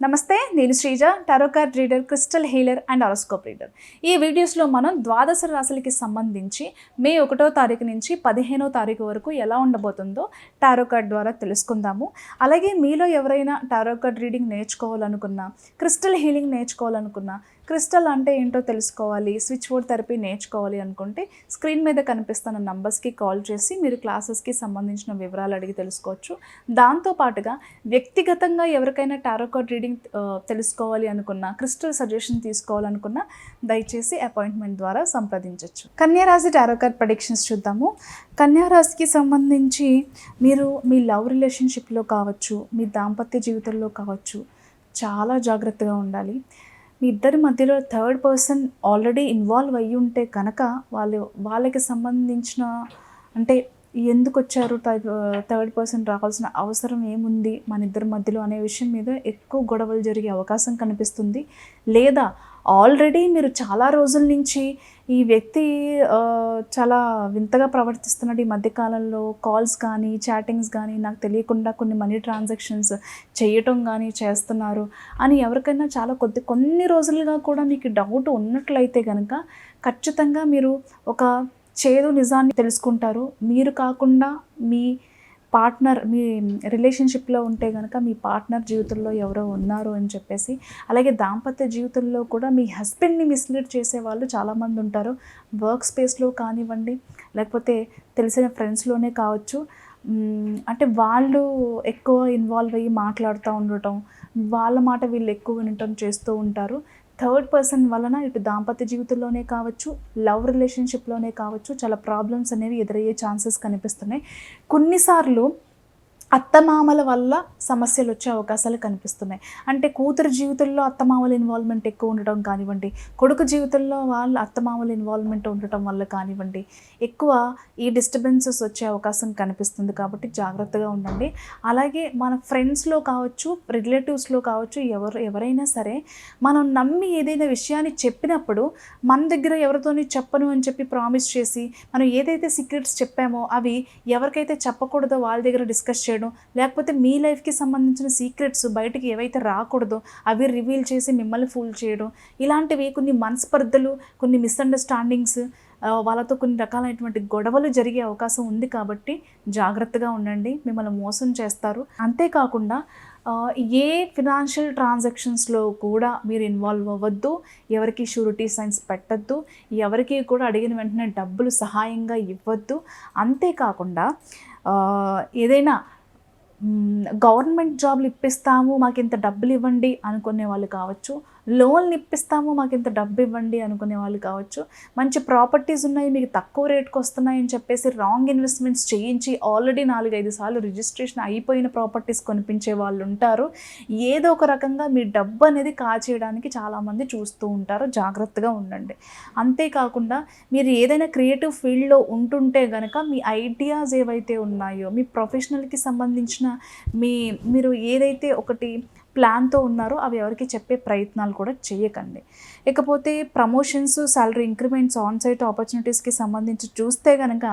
నమస్తే నేను Sreeja tarot card reader crystal healer and horoscope reader. ఈ వీడియోస్లో మనం ద్వాదశ రాశులకి సంబంధించి మే ఒకటో తారీఖు నుంచి పదిహేనో తారీఖు వరకు ఎలా ఉండబోతుందో టారో కార్డ్ ద్వారా తెలుసుకుందాము. అలాగే మీలో ఎవరైనా టారో కార్డ్ రీడింగ్ నేర్చుకోవాలనుకున్నా క్రిస్టల్ హీలింగ్ నేర్చుకోవాలనుకున్నా క్రిస్టల్ అంటే ఏంటో తెలుసుకోవాలి స్విచ్ బోర్డ్ థెరపీ నేర్చుకోవాలి అనుకుంటే స్క్రీన్ మీద కనిపిస్తున్న నంబర్స్కి కాల్ చేసి మీరు క్లాసెస్కి సంబంధించిన వివరాలు అడిగి తెలుసుకోవచ్చు. దాంతోపాటుగా వ్యక్తిగతంగా ఎవరికైనా టారోకార్డ్ రీడింగ్ తెలుసుకోవాలి అనుకున్నా క్రిస్టల్ సజెషన్ తీసుకోవాలనుకున్నా దయచేసి అపాయింట్మెంట్ ద్వారా సంప్రదించవచ్చు కన్యారాశి టారోకార్డ్ ప్రొడిక్షన్స్ చూద్దాము. కన్యారాశికి సంబంధించి మీరు మీ లవ్ రిలేషన్షిప్లో కావచ్చు మీ దాంపత్య జీవితంలో కావచ్చు చాలా జాగ్రత్తగా ఉండాలి. మీ ఇద్దరి మధ్యలో థర్డ్ పర్సన్ ఆల్రెడీ ఇన్వాల్వ్ అయ్యి ఉంటే కనుక వాళ్ళు వాళ్ళకి సంబంధించిన అంటే ఎందుకు వచ్చారు థర్డ్ పర్సన్ రావాల్సిన అవసరం ఏముంది మన ఇద్దరి మధ్యలో అనే విషయం మీద ఎక్కువ గొడవలు జరిగే అవకాశం కనిపిస్తుంది. లేదా ఆల్రెడీ మీరు చాలా రోజుల నుంచి ఈ వ్యక్తి చాలా వింతగా ప్రవర్తిస్తున్నాడు ఈ మధ్యకాలంలో. కాల్స్ కానీ చాటింగ్స్ కానీ నాకు తెలియకుండా కొన్ని మనీ ట్రాన్సాక్షన్స్ చేయటం కానీ చేస్తున్నారు. అని ఎవరికైనా చాలా కొద్ది కొన్ని రోజులుగా కూడా మీకు డౌట్ ఉన్నట్లయితే కనుక ఖచ్చితంగా మీరు ఒక చేదు నిజాన్ని తెలుసుకుంటారు. మీరు కాకుండా మీ పార్ట్నర్ మీ రిలేషన్షిప్లో ఉంటే కనుక మీ పార్ట్నర్ జీవితంలో ఎవరో ఉన్నారు అని చెప్పేసి అలాగే దాంపత్య జీవితంలో కూడా మీ హస్బెండ్ని మిస్లీడ్ చేసే వాళ్ళు చాలామంది ఉంటారు. వర్క్ స్పేస్లో కానివ్వండి లేకపోతే తెలిసిన ఫ్రెండ్స్లోనే కావచ్చు. అంటే వాళ్ళు ఎక్కువ ఇన్వాల్వ్ అయ్యి మాట్లాడుతూ ఉండటం వాళ్ళ మాట వీళ్ళు ఎక్కువ వినటం చేస్తూ ఉంటారు. థర్డ్ పర్సన్ వలన ఇటు దాంపత్య జీవితంలోనే కావచ్చు లవ్ రిలేషన్షిప్లోనే కావచ్చు చాలా ప్రాబ్లమ్స్ అనేవి ఎదురయ్యే ఛాన్సెస్ కనిపిస్తున్నాయి. కొన్నిసార్లు అత్తమామల వల్ల సమస్యలు వచ్చే అవకాశాలు కనిపిస్తున్నాయి. అంటే కూతురు జీవితంలో అత్తమామల ఇన్వాల్వ్మెంట్ ఎక్కువ ఉండటం కానివ్వండి కొడుకు జీవితంలో వాళ్ళ అత్తమామల ఇన్వాల్వ్మెంట్ ఉండటం వల్ల కానివ్వండి ఎక్కువ ఈ డిస్టర్బెన్సెస్ వచ్చే అవకాశం కనిపిస్తుంది కాబట్టి జాగ్రత్తగా ఉండండి. అలాగే మన ఫ్రెండ్స్లో కావచ్చు రిలేటివ్స్లో కావచ్చు ఎవరు ఎవరైనా సరే మనం నమ్మి ఏదైనా విషయాన్ని చెప్పినప్పుడు మన దగ్గర ఎవరితోని చెప్పను అని చెప్పి ప్రామిస్ చేసి మనం ఏదైతే సీక్రెట్స్ చెప్పామో అవి ఎవరికైతే చెప్పకూడదో వాళ్ళ దగ్గర డిస్కస్ చేయడం లేకపోతే మీ లైఫ్కి సంబంధించిన సీక్రెట్స్ బయటకి ఏవైతే రాకూడదో అవి రివీల్ చేసి మిమ్మల్ని ఫూల్ చేయడం. ఇలాంటివి కొన్ని మనస్పర్ధలు కొన్ని మిస్అండర్స్టాండింగ్స్ వాళ్ళతో కొన్ని రకాలైనటువంటి గొడవలు జరిగే అవకాశం ఉంది కాబట్టి జాగ్రత్తగా ఉండండి. మిమ్మల్ని మోసం చేస్తారు. అంతేకాకుండా ఏ ఫినాన్షియల్ ట్రాన్సాక్షన్స్లో కూడా మీరు ఇన్వాల్వ్ అవ్వద్దు. ఎవరికి షూరిటీ సైన్స్ పెట్టద్దు. ఎవరికి కూడా అడిగిన వెంటనే డబ్బులు సహాయంగా ఇవ్వద్దు. అంతేకాకుండా ఏదైనా గవర్నమెంట్ జాబ్లు ఇప్పిస్తాము మాకు ఇంత డబ్బులు ఇవ్వండి అనుకునే వాళ్ళు కావచ్చు. లోన్లు ఇప్పిస్తాము మాకు ఇంత డబ్బు ఇవ్వండి అనుకునే వాళ్ళు కావచ్చు. మంచి ప్రాపర్టీస్ ఉన్నాయి మీకు తక్కువ రేట్కి వస్తున్నాయి అని చెప్పేసి రాంగ్ ఇన్వెస్ట్మెంట్స్ చేయించి ఆల్రెడీ నాలుగైదు సార్లు రిజిస్ట్రేషన్ అయిపోయిన ప్రాపర్టీస్ కొనిపించే వాళ్ళు ఉంటారు. ఏదో ఒక రకంగా మీ డబ్బు అనేది కాచేయడానికి చాలామంది చూస్తూ ఉంటారు. జాగ్రత్తగా ఉండండి. అంతేకాకుండా మీరు ఏదైనా క్రియేటివ్ ఫీల్డ్లో ఉంటుంటే గనక మీ ఐడియాస్ ఏవైతే ఉన్నాయో మీ ప్రొఫెషనల్కి సంబంధించిన మీ మీరు ఏదైతే ఒకటి ప్లాన్తో ఉన్నారో అవి ఎవరికి చెప్పే ప్రయత్నాలు కూడా చేయకండి. ఇకపోతే promotions salary increments on site ఆపర్చునిటీస్కి సంబంధించి చూస్తే కనుక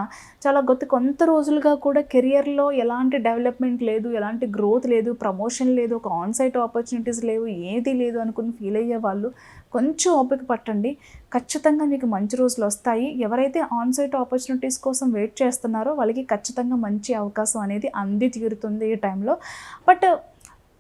చాలా గొప్ప కొంత రోజులుగా కూడా కెరియర్లో ఎలాంటి డెవలప్మెంట్ లేదు ఎలాంటి గ్రోత్ లేదు ప్రమోషన్ లేదు ఒక ఆన్ సైట్ ఆపర్చునిటీస్ లేవు ఏది లేదు అనుకుని ఫీల్ అయ్యే వాళ్ళు కొంచెం ఓపిక పట్టండి. ఖచ్చితంగా మీకు మంచి రోజులు వస్తాయి. ఎవరైతే ఆన్ సైట్ ఆపర్చునిటీస్ కోసం వెయిట్ చేస్తున్నారో వాళ్ళకి ఖచ్చితంగా మంచి అవకాశం అనేది అంది తీరుతుంది ఈ టైంలో. బట్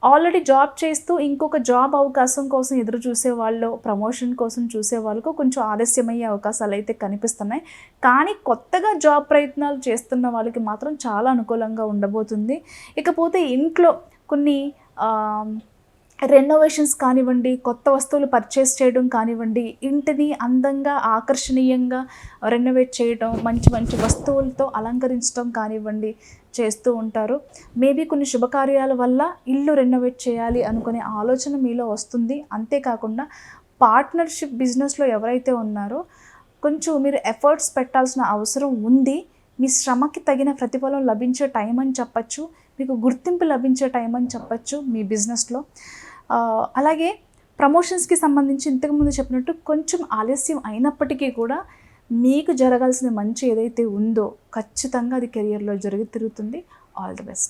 ఆల్రెడీ జాబ్ చేస్తూ ఇంకొక జాబ్ అవకాశం కోసం ఎదురు చూసే వాళ్ళు ప్రమోషన్ కోసం చూసే వాళ్ళకు కొంచెం ఆలస్యమయ్యే అవకాశాలు అయితే కనిపిస్తున్నాయి. కానీ కొత్తగా జాబ్ ప్రయత్నాలు చేస్తున్న వాళ్ళకి మాత్రం చాలా అనుకూలంగా ఉండబోతుంది. ఇకపోతే ఇంట్లో కొన్ని రెనోవేషన్స్ కానివ్వండి కొత్త వస్తువులు పర్చేస్ చేయడం కానివ్వండి ఇంటిని అందంగా ఆకర్షణీయంగా రెనోవేట్ చేయడం మంచి మంచి వస్తువులతో అలంకరించడం కానివ్వండి చేస్తూ ఉంటారు. మేబీ కొన్ని శుభకార్యాల వల్ల ఇల్లు రెనోవేట్ చేయాలి అనుకునే ఆలోచన మీలో వస్తుంది. అంతేకాకుండా పార్ట్నర్షిప్ బిజినెస్లో ఎవరైతే ఉన్నారో కొంచెం మీరు ఎఫర్ట్స్ పెట్టాల్సిన అవసరం ఉంది. మీ శ్రమకి తగిన ప్రతిఫలం లభించే టైం అని చెప్పచ్చు. మీకు గుర్తింపు లభించే టైం అని చెప్పచ్చు మీ బిజినెస్లో. అలాగే ప్రమోషన్స్కి సంబంధించి ఇంతకుముందు చెప్పినట్టు కొంచెం ఆలస్యం అయినప్పటికీ కూడా మీకు జరగాల్సిన మంచి ఏదైతే ఉందో ఖచ్చితంగా అది కెరియర్లో జరిగి తిరుగుతుంది. All the best.